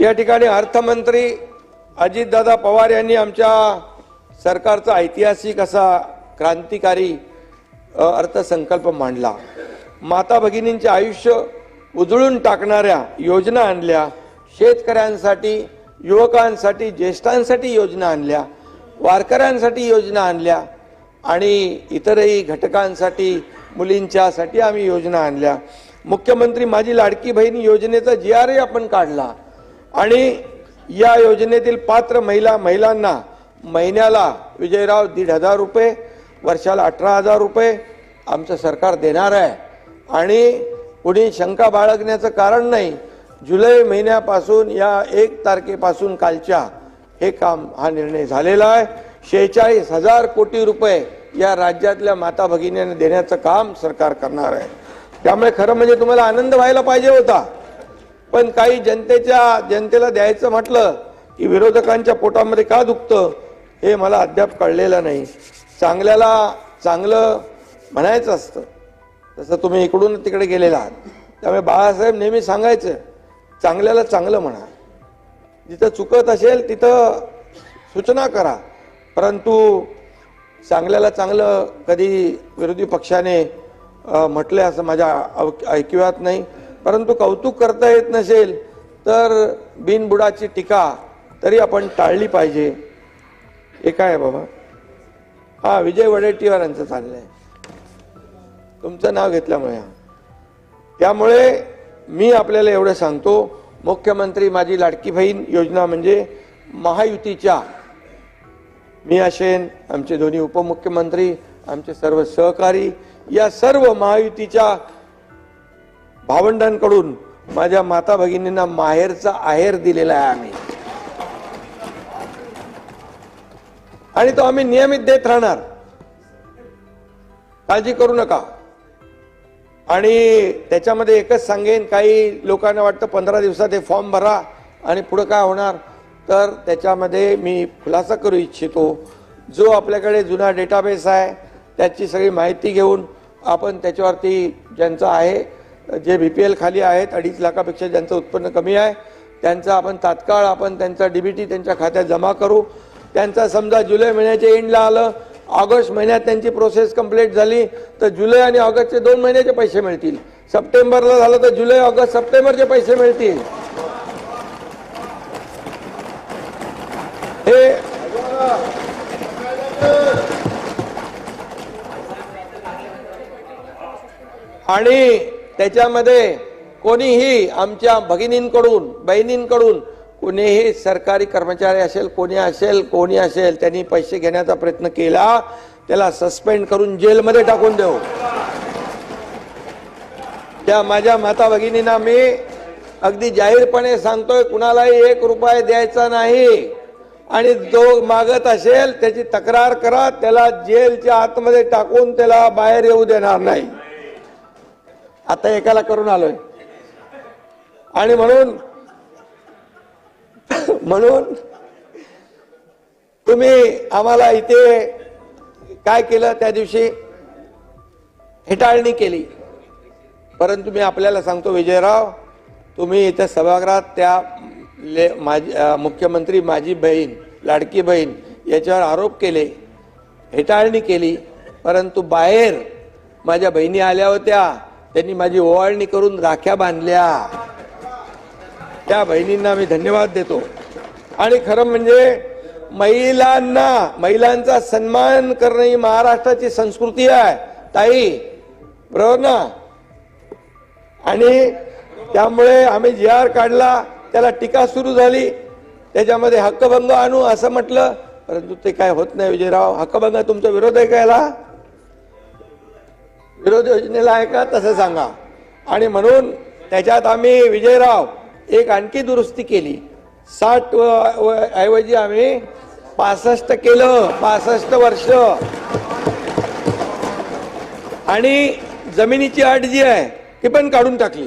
या ठिकाणी अर्थमंत्री अजितदादा पवार यांनी आमच्या सरकारचा ऐतिहासिक असा क्रांतिकारी अर्थसंकल्प मांडला. माता भगिनींचे आयुष्य उजळून टाकणाऱ्या योजना आणल्या. शेतकऱ्यांसाठी युवकांसाठी ज्येष्ठांसाठी योजना आणल्या. वारकऱ्यांसाठी योजना आणल्या. आणि इतरही घटकांसाठी मुलींच्यासाठी आम्ही योजना आणल्या. मुख्यमंत्री माझी लाडकी बहीण योजनेचा जी आरही आपण काढला. आणि या योजनेतील पात्र महिला महिलांना महिन्याला विजयराव दीड हजार रुपये वर्षाला अठरा हजार रुपये आमचं सरकार देणार आहे. आणि कुणी शंका बाळगण्याचं कारण नाही जुलै महिन्यापासून या एक तारखेपासून कालच्या हे काम हा निर्णय झालेला आहे. शेहेचाळीस हजार कोटी रुपये या राज्यातल्या माता भगिनींना देण्याचं काम सरकार करणार आहे. त्यामुळे खरं म्हणजे तुम्हाला आनंद व्हायला पाहिजे होता. पण काही जनतेच्या जनतेला द्यायचं म्हटलं की विरोधकांच्या पोटामध्ये का दुखतं हे मला अद्याप कळलेलं नाही. चांगल्याला चांगलं म्हणायचं असतं. तसं तुम्ही इकडून तिकडे गेलेला आहात. त्यामुळे बाळासाहेब नेहमी सांगायचं चांगल्याला चांगलं म्हणा. जिथं चुकत असेल तिथं सूचना करा. परंतु चांगल्याला चांगलं कधी विरोधी पक्षाने म्हटलं असं माझ्या अव- ऐकिवात नाही. परंतु कौतुक करता येत नसेल तर बिनबुडाची टीका तरी आपण टाळली पाहिजे. हे काय आहे बाबा? हा विजय वडेट्टीवार यांचं चाललंय. तुमचं नाव घेतल्यामुळे त्यामुळे मी आपल्याला एवढं सांगतो मुख्यमंत्री माझी लाडकी बहीण योजना म्हणजे महायुतीच्या मी असेन आमचे दोन्ही उपमुख्यमंत्री आमचे सर्व सहकारी या सर्व महायुतीच्या भावंडांकडून माझ्या माता भगिनींना माहेरचा आहेर दिलेला आहे आम्ही. आणि तो आम्ही नियमित देत राहणार. काळजी करू नका. आणि त्याच्यामध्ये एकच सांगेन काही लोकांना वाटतं पंधरा दिवसात हे फॉर्म भरा आणि पुढं काय होणार? तर त्याच्यामध्ये मी खुलासा करू इच्छितो. जो आपल्याकडे जुना डेटाबेस आहे त्याची सगळी माहिती घेऊन आपण त्याच्यावरती ज्यांचं आहे जे बी पी एल खाली आहेत अडीच लाखापेक्षा ज्यांचं उत्पन्न कमी आहे त्यांचं आपण तात्काळ आपण त्यांचा डी बी टी त्यांच्या खात्यात जमा करू. त्यांचा समजा जुलै महिन्याच्या एंडला आलं ऑगस्ट महिन्यात त्यांची प्रोसेस कंप्लीट झाली तर जुलै आणि ऑगस्टचे दोन महिन्याचे पैसे मिळतील. सप्टेंबरला झालं तर जुलै ऑगस्ट सप्टेंबरचे पैसे मिळतील. हे आणि त्याच्यामध्ये कोणीही आमच्या भगिनींकडून बहिणींकडून कोणीही सरकारी कर्मचारी असेल कोणी असेल कोणी असेल त्यांनी पैसे घेण्याचा प्रयत्न केला त्याला सस्पेंड करून जेलमध्ये टाकून देऊ. त्या माझ्या माता भगिनींना मी अगदी जाहीरपणे सांगतोय कुणालाही एक रुपये द्यायचा नाही. आणि जो मागत असेल त्याची तक्रार करा त्याला जेलच्या आतमध्ये टाकून त्याला बाहेर येऊ देणार नाही. आता एकाला करून आलोय. आणि म्हणून म्हणून तुम्ही आम्हाला इथे काय केलं त्या दिवशी? हेटाळणी केली. परंतु मी आपल्याला सांगतो विजयराव तुम्ही इथे सभागृहात त्या ले माझी मुख्यमंत्री माझी बहीण लाडकी बहीण याच्यावर आरोप केले हेटाळणी केली परंतु बाहेर माझ्या बहिणी आल्या होत्या. त्यांनी माझी ओवाळणी करून राख्या बांधल्या. त्या बहिणींना मी धन्यवाद देतो. आणि खरं म्हणजे महिलांना महिलांचा सन्मान करणं ही महाराष्ट्राची संस्कृती आहे. ताई बरोबर ना? आणि त्यामुळे आम्ही जी आर काढला त्याला टीका सुरू झाली. त्याच्यामध्ये हक्कभंग आणू असं म्हटलं परंतु ते काय होत नाही विजयराव. हक्कभंग तुमचा विरोध आहे का याला? विरोध योजनेला आहे का तसं सांगा. आणि म्हणून त्याच्यात आम्ही विजयराव एक आणखी दुरुस्ती केली. साठ व- व- ऐवजी आम्ही पासष्ट केलं. पासष्ट वर्ष. आणि जमिनीची अट जी आहे ती पण काढून टाकली.